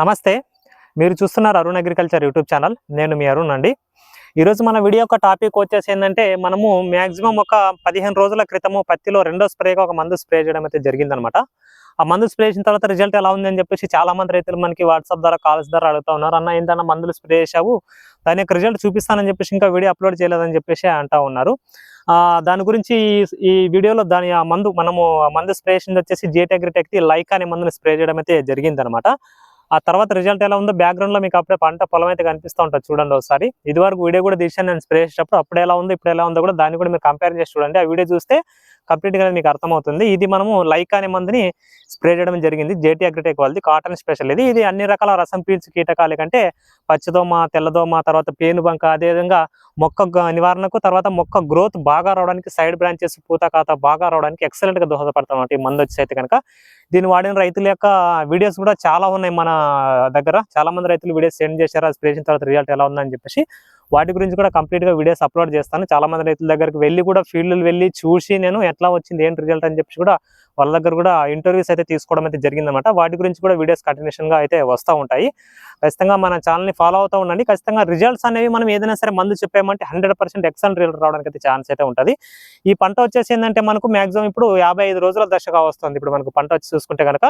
నమస్తే. మీరు చూస్తున్నారు అరుణ్ అగ్రికల్చర్ యూట్యూబ్ ఛానల్. నేను మీ అరుణ్ అండి. ఈరోజు మన వీడియో యొక్క టాపిక్ వచ్చేసి ఏంటంటే మనము మ్యాక్సిమం ఒక పదిహేను రోజుల క్రితము పత్తిలో రెండో స్ప్రేగా ఒక మందు స్ప్రే చేయడం అయితే జరిగిందనమాట. ఆ మందు స్ప్రే చేసిన తర్వాత రిజల్ట్ ఎలా ఉంది అని చెప్పేసి చాలా మంది రైతులు మనకి వాట్సాప్ ద్వారా కాల్స్ ద్వారా అడుగుతా ఉన్నారు. అన్న ఏంటన్నా మందులు స్ప్రే చేసావు దాని యొక్క రిజల్ట్ చూపిస్తానని చెప్పేసి ఇంకా వీడియో అప్లోడ్ చేయలేదని చెప్పేసి అంటా ఉన్నారు. ఆ దాని గురించి ఈ- వీడియోలో దాని ఆ మందు మనము మందు స్ప్రే చేసింది వచ్చేసి జేటెగ్రిటెక్ లైక్ అనే మందుని స్ప్రే చేయడం అయితే జరిగిందనమాట. ఆ తర్వాత రిజల్ట్ ఎలా ఉందో బ్యాక్గ్రౌండ్లో మీకు అప్పుడే పంట పొలం అయితే కనిపిస్తూ ఉంటుంది చూడండి ఒకసారి. ఇది వరకు వీడియో కూడా తీసాను నేను స్ప్రే చేసేటప్పుడు అప్పుడు ఎలా ఉందో ఇప్పుడు ఎలా ఉందో కూడా దాన్ని కూడా మీరు కంపేర్ చేసి చూడండి. ఆ వీడియో చూస్తే కంప్లీట్గా మీకు అర్థమవుతుంది. ఇది మనము లైక్ అనే మందుని స్ప్రే చేయడం జరిగింది. జేటీ అగ్రిటెక్ వాళ్ళది కాటన్ స్పెషల్ ఇది. ఇది అన్ని రకాల రసం పీల్చి కీటకాల కంటే పచ్చదోమ తెల్లదోమ తర్వాత పేనుబంక అదేవిధంగా మొక్క నివారణకు తర్వాత మొక్క గ్రోత్ బాగా రావడానికి సైడ్ బ్రాంచెస్ పూత కాత బాగా రావడానికి ఎక్సలెంట్గా గా ఈ మందు వచ్చేసి అయితే కనుక. దీన్ని వాడిన రైతుల యొక్క వీడియోస్ కూడా చాలా ఉన్నాయి మన దగ్గర. చాలా మంది రైతులు వీడియోస్ సెండ్ చేశారు. అది స్ప్రే చేసిన తర్వాత రిజల్ట్ ఎలా ఉందని చెప్పేసి వాటి గురించి కూడా కంప్లీట్గా వీడియోస్ అప్లోడ్ చేస్తాను. చాలా మంది రైతుల దగ్గరికి వెళ్ళి కూడా ఫీల్డ్ వెళ్ళి చూసి నేను ఎట్లా వచ్చింది ఏంటి రిజల్ట్ అని చెప్పి కూడా వాళ్ళ దగ్గర కూడా ఇంటర్వ్యూస్ అయితే తీసుకోవడం అయితే జరిగిందన్నమాట. వాటి గురించి కూడా వీడియోస్ కంటిన్యూషన్గా అయితే వస్తూ ఉంటాయి. ఖచ్చితంగా మన ఛానల్ని ఫాలో అవుతూ ఉండండి. ఖచ్చితంగా రిజల్ట్స్ అనేవి మనం ఏదైనా సరే మందు చెప్పామంటే హండ్రెడ్ పర్సెంట్ ఎక్సలెంట్ రిజల్ట్ రావడానికి అయితే ఛాన్స్ అయితే ఉంటుంది. ఈ పంట వచ్చేసి ఏంటంటే మనకు మాక్సిమం ఇప్పుడు యాభై ఐదు రోజుల దశగా వస్తుంది. ఇప్పుడు మనకు పంట వచ్చి చూసుకుంటే కనుక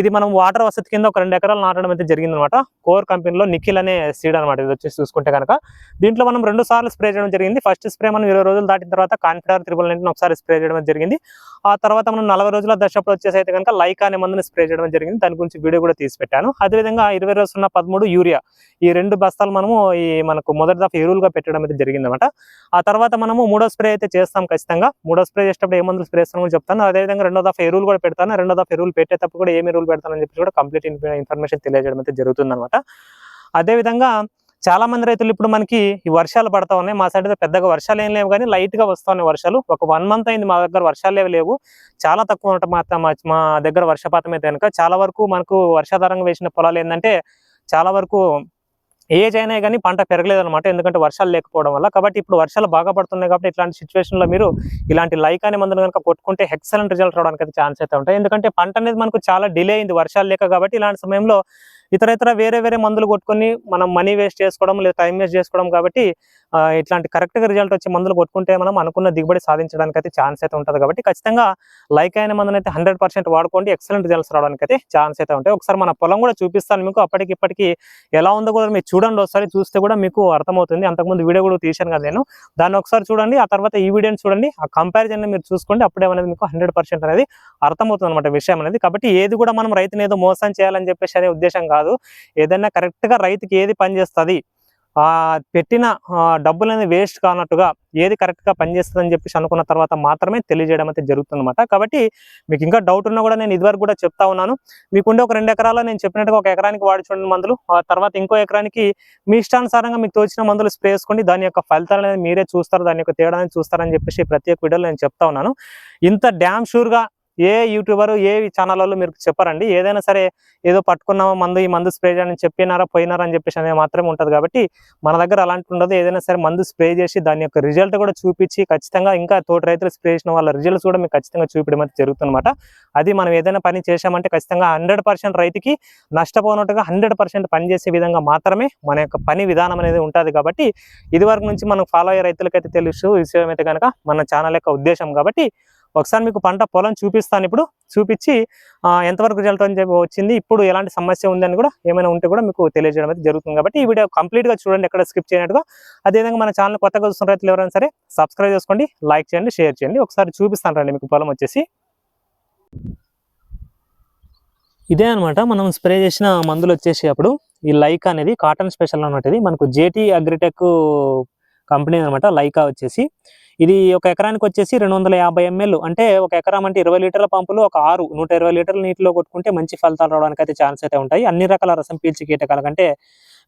ఇది మనం వాటర్ వసతి కింద ఒక రెండు ఎకరాలు నాటడం అయితే జరిగిందనమాట కోర్ కంపెనీలో నిఖిల్ అనే సీడ్ అనమాట ఇది వచ్చేసి చూసుకుంటే కనుక దీంట్లో మనం రెండు సార్లు స్ప్రే చేయడం జరిగింది. ఫస్ట్ స్ప్రే మనం ఇరవై రోజులు దాటిన తర్వాత కాన్ఫిడర్ త్రిబుల్ నైన్టీన్ ఒకసారి స్ప్రే చేయడం జరిగింది. ఆ తర్వాత మనం నలభై రోజుల దశప్పుడు వచ్చేసి అయితే కనుక లైక్ అనే మందుని స్ప్రే చేయడం జరిగింది. దాని గురించి వీడియో కూడా తీసి పెట్టాను. అదేవిధంగా ఇరవై రోజులు ఉన్న పదమూడు యూరియా ఈ రెండు బస్తాలు మనము ఈ మనకు మొదటి దఫ ఎరువులుగా పెట్టడం అయితే జరిగింది అనమాట ఆ తర్వాత మనము మూడో స్ప్రే అయితే చేస్తాం ఖచ్చితంగా. మూడో స్ప్రే చేసేటప్పుడు ఏ మందులు స్ప్రే చేస్తాను చెప్తాను. అదేవిధంగా రెండో దఫ ఎరువులు కూడా పెడతాను. రెండో దఫ ఎరువులు పెట్టేటప్పుడు కూడా ఏమి ఎరువులు పెడతానని చెప్పి కూడా కంప్లీట్ ఇన్ఫర్మేషన్ తెలియజేయడం అయితే జరుగుతుంది అనమాట అదేవిధంగా చాలా మంది రైతులు ఇప్పుడు మనకి ఈ వర్షాలు పడతా ఉన్నాయి. మా సైడ్ అయితే పెద్దగా వర్షాలు ఏం లేవు కానీ లైట్గా వస్తా ఉన్నాయి వర్షాలు. ఒక వన్ మంత్ అయింది మా దగ్గర వర్షాలు ఏవి లేవు. చాలా తక్కువ ఉంటాయి మా మా- దగ్గర వర్షపాతం అయితే కనుక చాలా వరకు మనకు వర్షాధారంగా వేసిన పొలాలు ఏంటంటే చాలా వరకు ఏజ్ అయినా కానీ పంట పెరగలేదు అనమాట ఎందుకంటే వర్షాలు లేకపోవడం వల్ల. కాబట్టి ఇప్పుడు వర్షాలు బాగా పడుతున్నాయి కాబట్టి ఇట్లాంటి సిచ్యువేషన్లో మీరు ఇలాంటి లైక్ అనే మందులు కనుక కొట్టుకుంటే ఎక్సలెంట్ రిజల్ట్ రావడానికి అయితే ఛాన్స్ అయితే ఉంటాయి. ఎందుకంటే పంట అనేది మనకు చాలా డిలే అయింది. వర్షాలు లేక కాబట్టి ఇలాంటి సమయంలో ఇతర ఇతర వేరే వేరే మందులు కొట్టుకొని మనం మనీ వేస్ట్ చేసుకోవడం లేదా టైం వేస్ట్ చేసుకోవడం కాబట్టి ఇట్లాంటి కరెక్ట్గా రిజల్ట్ వచ్చే మందులు కొట్టుకుంటే మనం అనుకున్న దిగుబడి సాధించడానికి అయితే ఛాన్స్ అయితే ఉంటుంది కాబట్టి ఖచ్చితంగా లైక్ అయిన మందుని అయితే హండ్రెడ్ పర్సెంట్ వాడుకోండి ఎక్సలెంట్ రిజల్ట్స్ రావడానికి అయితే ఛాన్స్ అయితే ఉంటాయి. ఒకసారి మన పొలం కూడా చూపిస్తాను మీకు అప్పటికి ఇప్పటికి ఎలా ఉందో కూడా మీరు చూడండి ఒకసారి చూస్తే కూడా మీకు అర్థమవుతుంది. అంతకుముందు వీడియో కూడా తీశాను కదా నేను. దాన్ని ఒకసారి చూడండి ఆ తర్వాత ఈ వీడియోని చూడండి ఆ కంపారిజన్ మీరు చూసుకోండి అప్పుడే అనేది మీకు హండ్రెడ్ పర్సెంట్ అనేది అర్థమవుతుంది అనమాట విషయం అనేది. కాబట్టి ఏది కూడా మనం రైతుని ఏదో మోసం చేయాలని చెప్పేసి అనే ఉద్దేశం కాదు. ఏదైనా కరెక్ట్గా రైతుకి ఏది పనిచేస్తుంది ఆ పెట్టిన డబ్బులనేది డబ్బులు అనేది వేస్ట్ కానట్టుగా ఏది కరెక్ట్గా చెప్పేసి అనుకున్న తర్వాత మాత్రమే తెలియజేయడం అయితే జరుగుతుంది కాబట్టి మీకు ఇంకా డౌట్ ఉన్నా కూడా నేను ఇదివరకు కూడా చెప్తా ఉన్నాను. మీకుండే ఒక రెండు ఎకరాల నేను చెప్పినట్టుగా ఒక ఎకరానికి వాడి చూడండి మందులు. ఆ తర్వాత ఇంకో ఎకరానికి మీ ఇష్టానుసారంగా మీకు తోచిన మందులు స్ప్రే చేసుకోండి. దాని యొక్క ఫలితాలు అనేది మీరే చూస్తారు దాని యొక్క తేడా అనేది చూస్తారని చెప్పేసి ప్రతి ఒక్క వీడియోలో నేను చెప్తా ఉన్నాను. ఇంత డ్యామ్ షూర్గా ఏ యూట్యూబర్ ఏ ఛానల్లో మీరు చెప్పారండి. ఏదైనా సరే ఏదో పట్టుకున్నామో మందు ఈ మందు స్ప్రే చేయని చెప్పినారా పోయినారా అని చెప్పేసి అనేది మాత్రమే ఉంటుంది కాబట్టి మన దగ్గర అలాంటి ఉండదు. ఏదైనా సరే మందు స్ప్రే చేసి దాని యొక్క రిజల్ట్ కూడా చూపించి ఖచ్చితంగా ఇంకా తోటి రైతులు స్ప్రే చేసిన వాళ్ళ రిజల్ట్స్ కూడా మీకు ఖచ్చితంగా చూపించడం అయితే జరుగుతుందన్నమాట. అది మనం ఏదైనా పని చేశామంటే ఖచ్చితంగా హండ్రెడ్ పర్సెంట్ రైతుకి నష్టపోనట్టుగా హండ్రెడ్ పర్సెంట్ పని చేసే విధంగా మాత్రమే మన యొక్క పని విధానం అనేది ఉంటుంది కాబట్టి ఇది వరకు నుంచి మనం ఫాలో అయ్యే రైతులకైతే తెలుసు విషయం అయితే కనుక మన ఛానల్ యొక్క ఉద్దేశం కాబట్టి ఒకసారి మీకు పంట పొలం చూపిస్తాను ఇప్పుడు. చూపించి ఎంతవరకు రిజల్ట్ అని చెప్పి వచ్చింది ఇప్పుడు ఎలాంటి సమస్య ఉందని కూడా ఏమైనా ఉంటే కూడా మీకు తెలియజేయడం అయితే జరుగుతుంది. కాబట్టి ఈ వీడియో కంప్లీట్గా చూడండి ఎక్కడ స్కిప్ చేయనట్టుగా. అదేవిధంగా మన ఛానల్ కొత్తగా చూస్తున్న రైతులు ఎవరైనా సరే సబ్స్క్రైబ్ చేసుకోండి లైక్ చేయండి షేర్ చేయండి. ఒకసారి చూపిస్తాను రండి మీకు పొలం వచ్చేసి. ఇదే అన్నమాట మనం స్ప్రే చేసిన మందులు వచ్చేసి అప్పుడు. ఈ లైక్ అనేది కాటన్ స్పెషల్ అన్నట్టు మనకు జేటీ అగ్రిటెక్ కంపెనీ అనమాట లైకా వచ్చేసి. ఇది ఒక ఎకరానికి వచ్చేసి రెండు వందల యాభై ఎంఎల్ అంటే ఒక ఎకరం అంటే ఇరవై లీటర్ల పంపులు ఒక ఆరు నూట ఇరవై లీటర్ల నీటిలో కొట్టుకుంటే మంచి ఫలితాలు రావడానికి అయితే ఛాన్స్ అయితే ఉంటాయి. అన్ని రకాల రసం పీల్చి కీటకాల కంటే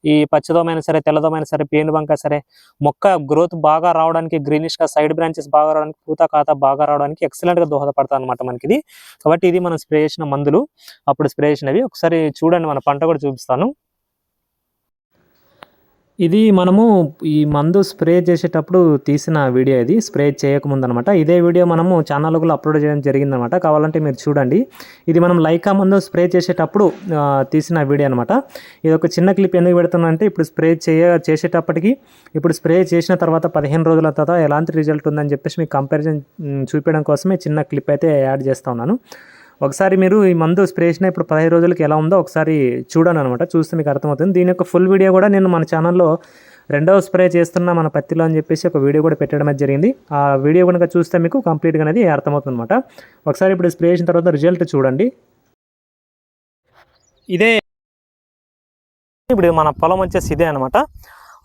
ఈ పచ్చదోమైన సరే తెల్లదోమైన సరే పేను బంక సరే మొక్క గ్రోత్ బాగా రావడానికి గ్రీనిష్గా సైడ్ బ్రాంచెస్ బాగా రావడానికి పూత కాత బాగా రావడానికి ఎక్సలెంట్గా దోహదపడతాయి అనమాట మనకి ఇది కాబట్టి ఇది మనం స్ప్రే చేసిన మందులు. అప్పుడు స్ప్రే చేసినవి. ఒకసారి చూడండి మన పంట కూడా చూపిస్తాను. ఇది మనము ఈ మందు స్ప్రే చేసేటప్పుడు తీసిన వీడియో ఇది. స్ప్రే చేయకముందు అనమాట ఇదే వీడియో మనము ఛానల్లో కూడా అప్లోడ్ చేయడం జరిగిందనమాట. కావాలంటే మీరు చూడండి. ఇది మనం లైకా మందు స్ప్రే చేసేటప్పుడు తీసిన వీడియో అనమాట. ఇది ఒక చిన్న క్లిప్ ఎందుకు పెడుతున్నా అంటే ఇప్పుడు స్ప్రే చేయ చేసేటప్పటికి ఇప్పుడు స్ప్రే చేసిన తర్వాత పదిహేను రోజుల తర్వాత ఎలాంటి రిజల్ట్ ఉందని చెప్పేసి మీకు కంపారిజన్ చూపించడం కోసమే చిన్న క్లిప్ అయితే యాడ్ చేస్తా ఉన్నాను. ఒకసారి మీరు ఈ మందు స్ప్రే చేసిన ఇప్పుడు పదిహేను రోజులకి ఎలా ఉందో ఒకసారి చూడండి అనమాట చూస్తే మీకు అర్థమవుతుంది. దీని యొక్క ఫుల్ వీడియో కూడా నేను మన ఛానల్లో రెండవ స్ప్రే చేస్తున్న మన పత్తిలో అని చెప్పేసి ఒక వీడియో కూడా పెట్టడం అనేది జరిగింది. ఆ వీడియో కనుక చూస్తే మీకు కంప్లీట్గా అనేది అర్థమవుతుంది అనమాట ఒకసారి ఇప్పుడు స్ప్రే చేసిన తర్వాత రిజల్ట్ చూడండి. ఇదే ఇప్పుడు మన పొలం వచ్చేసి ఇదే అనమాట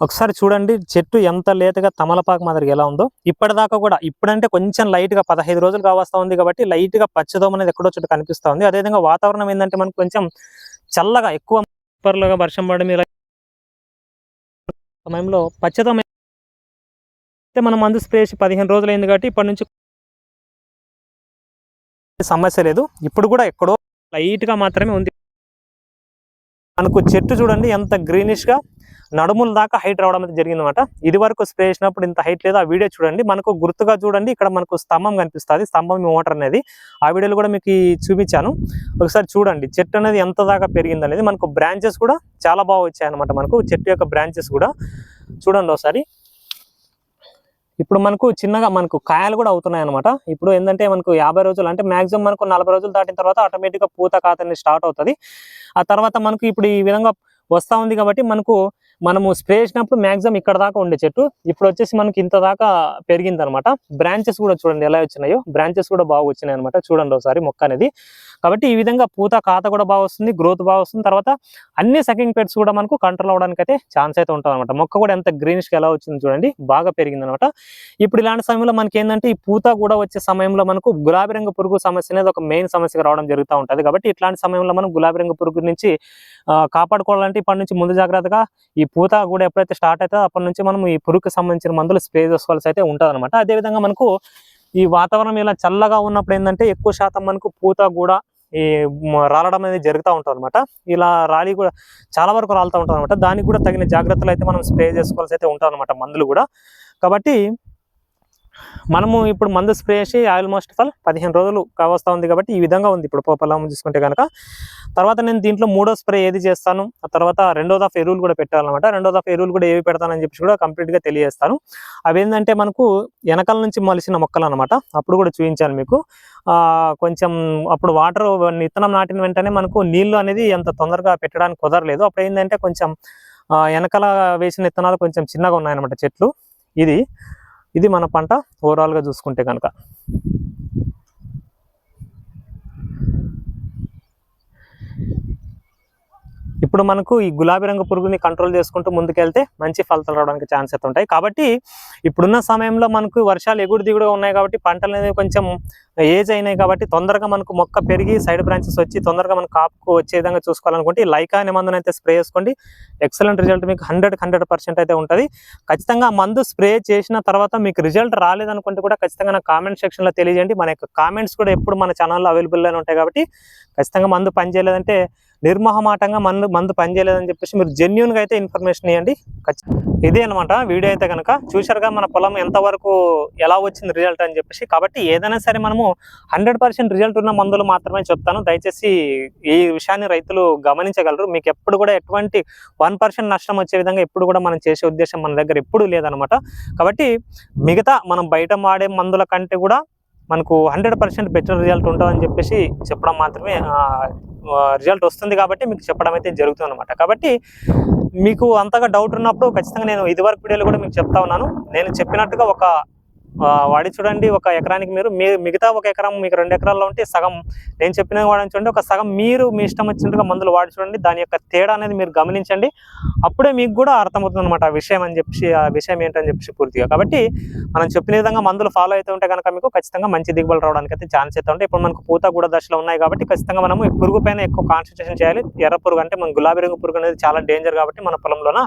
ఒకసారి చూడండి చెట్టు ఎంత లేతగా తమలపాకు మాదిరిగా ఎలా ఉందో. ఇప్పటిదాకా కూడా ఇప్పుడంటే కొంచెం లైట్గా పదహైదు రోజులు కావస్తా ఉంది కాబట్టి లైట్గా పచ్చదోమ అనేది ఎక్కడో చోట కనిపిస్తా ఉంది. అదేవిధంగా వాతావరణం ఏంటంటే మనకు కొంచెం చల్లగా ఎక్కువ పర్లుగా వర్షం పడడం ఇలా సమయంలో పచ్చదోమ అయితే మనం మందు స్ప్రే చేసి పదిహేను రోజులు అయింది కాబట్టి ఇప్పటి నుంచి సమస్య లేదు. ఇప్పుడు కూడా ఎక్కడో లైట్గా మాత్రమే ఉంది. మనకు చెట్టు చూడండి ఎంత గ్రీనిష్గా నడుముల దాకా హైట్ రావడం అయితే జరిగిందన్నమాట. ఇది వరకు స్ప్రే చేసినప్పుడు ఇంత హైట్ లేదు. ఆ వీడియో చూడండి. మనకు గుర్తుగా చూడండి ఇక్కడ మనకు స్తంభం కనిపిస్తుంది. స్తంభం మోటార్ అనేది. ఆ వీడియోలో కూడా మీకు చూపించాను. ఒకసారి చూడండి చెట్టు అనేది ఎంత దాకా పెరిగింది అనేది. మనకు బ్రాంచెస్ కూడా చాలా బాగా వచ్చాయి అనమాట మనకు. చెట్టు యొక్క బ్రాంచెస్ కూడా. చూడండి ఒకసారి. ఇప్పుడు మనకు చిన్నగా మనకు కాయలు కూడా అవుతున్నాయి అనమాట ఇప్పుడు ఏంటంటే మనకు యాభై రోజులు అంటే మాక్సిమం మనకు నలభై రోజులు దాటిన తర్వాత ఆటోమేటిక్గా పూత కాతని స్టార్ట్ అవుతుంది. ఆ తర్వాత మనకు ఇప్పుడు ఈ విధంగా వస్తా ఉంది కాబట్టి మనకు మనము స్ప్రే చేసినప్పుడు మాక్సిమం ఇక్కడ దాకా ఉండే చెట్టు. ఇప్పుడు వచ్చేసి మనకి ఇంత దాకా పెరిగింది అనమాట బ్రాంచెస్ కూడా చూడండి ఎలా వచ్చినాయో. బ్రాంచెస్ కూడా బాగా వచ్చినాయి అనమాట చూడండి ఒకసారి మొక్క అనేది. కాబట్టి ఈ విధంగా పూత కాత కూడా బాగా వస్తుంది గ్రోత్ బాగా వస్తుంది. తర్వాత అన్ని సకింగ్ పెట్స్ కూడా మనకు కంట్రోల్ అవడానికి అయితే ఛాన్స్ అయితే ఉంటుంది అనమాట మొక్క కూడా ఎంత గ్రీనిష్గా ఎలా వచ్చింది చూడండి బాగా పెరిగింది అనమాట ఇప్పుడు ఇలాంటి సమయంలో మనకి ఏంటంటే ఈ పూత కూడా వచ్చే సమయంలో మనకు గులాబీ రంగు పురుగు సమస్య అనేది ఒక మెయిన్ సమస్యగా రావడం జరుగుతూ ఉంటుంది. కాబట్టి ఇట్లాంటి సమయంలో మనం గులాబీ రంగు పురుగు నుంచి కాపాడుకోవాలంటే ఇప్పటి నుంచి ముందు జాగ్రత్తగా ఈ పూత కూడా ఎప్పుడైతే స్టార్ట్ అవుతుందో అప్పటి నుంచి మనం ఈ పురుగుకి సంబంధించిన మందులు స్ప్రే చేసుకోవాల్సి అయితే ఉంటుంది అనమాట అదేవిధంగా మనకు ఈ వాతావరణం ఇలా చల్లగా ఉన్నప్పుడు ఏంటంటే ఎక్కువ శాతం మనకు పూత కూడా ఈ రాలడం అనేది జరుగుతూ ఉంటుంది అనమాట ఇలా రాలి కూడా చాలా వరకు రాలుతూ ఉంటుంది అనమాట దానికి కూడా తగిన జాగ్రత్తలు అయితే మనం స్ప్రే చేసుకోవాల్సి అయితే ఉంటుంది అనమాట మందులు కూడా. కాబట్టి మనము ఇప్పుడు మందు స్ప్రే చేసి ఆల్మోస్ట్ ఆల్ పదిహేను రోజులు కావస్తా ఉంది కాబట్టి ఈ విధంగా ఉంది. ఇప్పుడు పొలం చూసుకుంటే కనుక తర్వాత నేను దీంట్లో మూడో స్ప్రే ఏది చేస్తాను? ఆ తర్వాత రెండో దఫ్ ఎరువులు కూడా పెట్టాలన్నమాట. రెండో దఫ్ ఎరువులు కూడా ఏవి పెడతానని చెప్పి కూడా కంప్లీట్గా తెలియజేస్తాను. అవి ఏంటంటే మనకు వెనకాల నుంచి మలిసిన మొక్కలు అనమాట అప్పుడు కూడా చూపించాను మీకు. కొంచెం అప్పుడు వాటర్ విత్తనం నాటిన వెంటనే మనకు నీళ్ళు అనేది అంత తొందరగా పెట్టడానికి కుదరలేదు. అప్పుడు ఏంటంటే కొంచెం వెనకాల వేసిన విత్తనాలు కొంచెం చిన్నగా ఉన్నాయన్నమాట చెట్లు. ఇది. ఇది మన పంట ఓవరాల్గా చూసుకుంటే కనుక. ఇప్పుడు మనకు ఈ గులాబీ రంగు పురుగుని కంట్రోల్ చేసుకుంటూ ముందుకెళ్తే మంచి ఫలితాలు రావడానికి ఛాన్స్ అయితే ఉంటాయి. కాబట్టి ఇప్పుడున్న సమయంలో మనకు వర్షాలు ఎగుడు దిగుడుగా ఉన్నాయి కాబట్టి పంటలు అనేవి కొంచెం ఏజ్ అయినాయి కాబట్టి తొందరగా మనకు మొక్క పెరిగి సైడ్ బ్రాంచెస్ వచ్చి తొందరగా మనకు కాపుకు వచ్చే విధంగా చూసుకోవాలనుకుంటే లైకా అనే మందుని అయితే స్ప్రే చేసుకోండి. ఎక్సలెంట్ రిజల్ట్ మీకు హండ్రెడ్ హండ్రెడ్ పర్సెంట్ అయితే ఉంటుంది. ఖచ్చితంగా మందు స్ప్రే చేసిన తర్వాత మీకు రిజల్ట్ రాలేదనుకుంటే కూడా ఖచ్చితంగా నా కామెంట్ సెక్షన్లో తెలియజేయండి. మన యొక్క కామెంట్స్ కూడా ఎప్పుడు మన ఛానల్లో అవైలబుల్గానే ఉంటాయి కాబట్టి ఖచ్చితంగా మందు పనిచేయలేదంటే నిర్మహమాటంగా మందు మందు పనిచేయలేదని చెప్పేసి మీరు జెన్యున్గా అయితే ఇన్ఫర్మేషన్ ఇవ్వండి. ఖచ్చితంగా ఇదే అనమాట వీడియో అయితే కనుక చూసారుగా మన పొలం ఎంతవరకు ఎలా వచ్చింది రిజల్ట్ అని చెప్పేసి. కాబట్టి ఏదైనా సరే మనము హండ్రెడ్ పర్సెంట్ రిజల్ట్ ఉన్న మందులు మాత్రమే చెప్తాను. దయచేసి ఈ విషయాన్ని రైతులు గమనించగలరు. మీకు ఎప్పుడు కూడా ఎటువంటి వన్ పర్సెంట్ నష్టం వచ్చే విధంగా ఎప్పుడు కూడా మనం చేసే ఉద్దేశం మన దగ్గర ఎప్పుడూ లేదనమాట కాబట్టి మిగతా మనం బయట వాడే మందుల కంటే కూడా మనకు హండ్రెడ్ పర్సెంట్ బెటర్ రిజల్ట్ ఉంటుందని చెప్పేసి చెప్పడం మాత్రమే రిజల్ట్ వస్తుంది కాబట్టి మీకు చెప్పడం అయితే జరుగుతుంది అనమాట కాబట్టి మీకు అంతగా డౌట్ ఉన్నప్పుడు ఖచ్చితంగా నేను ఇదివరకు వీడియోలో కూడా మీకు చెప్తా ఉన్నాను. నేను చెప్పినట్టుగా ఒక వాడి చూడండి ఒక ఎకరానికి మీరు మీ మిగతా ఒక ఎకరం మీకు రెండు ఎకరాల్లో ఉంటే సగం. నేను చెప్పిన వాడని చూడండి ఒక సగం మీరు మీ ఇష్టం వచ్చినట్టుగా మందులు వాడి చూడండి దాని యొక్క తేడా అనేది మీరు గమనించండి. అప్పుడే మీకు కూడా అర్థమవుతుంది అనమాట ఆ విషయం అని చెప్పి ఆ విషయం ఏంటని చెప్పి పూర్తిగా. కాబట్టి మనం చెప్పిన విధంగా మందులు ఫాలో అయితే ఉంటే కనుక మీకు ఖచ్చితంగా మంచి దిగుబడి రావడానికి అయితే ఛాన్స్ అయితే ఉంటాయి. ఇప్పుడు మనకు పూత కూడా దశలో ఉన్నాయి కాబట్టి ఖచ్చితంగా మనం ఈ పురుగు పైన ఎక్కువ కాన్సన్ట్రేషన్ చేయాలి. ఎర్ర పురుగు అంటే మన గులాబీ రంగు పురుగు అనేది చాలా డేంజర్ కాబట్టి మన పొలంలోన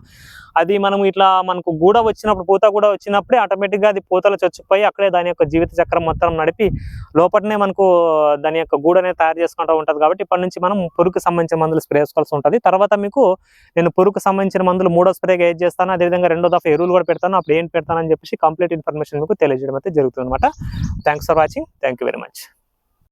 అది మనం ఇట్లా మనకు గూడ వచ్చినప్పుడు పూత కూడా వచ్చినప్పుడే ఆటోమేటిక్గా అది పూతలు చచ్చిపోయి అక్కడే దాని యొక్క జీవిత చక్రం మొత్తం నడిపి లోపలనే మనకు దాని యొక్క గూడనే తయారు చేసుకుంటూ ఉంటుంది కాబట్టి ఇప్పటి నుంచి మనం పురుగుకు సంబంధించిన మందులు స్ప్రే చేసుకోవాల్సి ఉంటుంది. తర్వాత మీకు నేను పురుగుకు సంబంధించిన మందులు మూడో స్ప్రేగా ఏది చేస్తాను అదేవిధంగా రెండో దఫా ఎరువులు కూడా పెడతాను. అప్పుడు ఏం పెడతానని చెప్పేసి కంప్లీట్ ఇన్ఫర్మేషన్ మీకు తెలియజేయడం అయితే జరుగుతుంది అనమాట thanks for watching thank you very much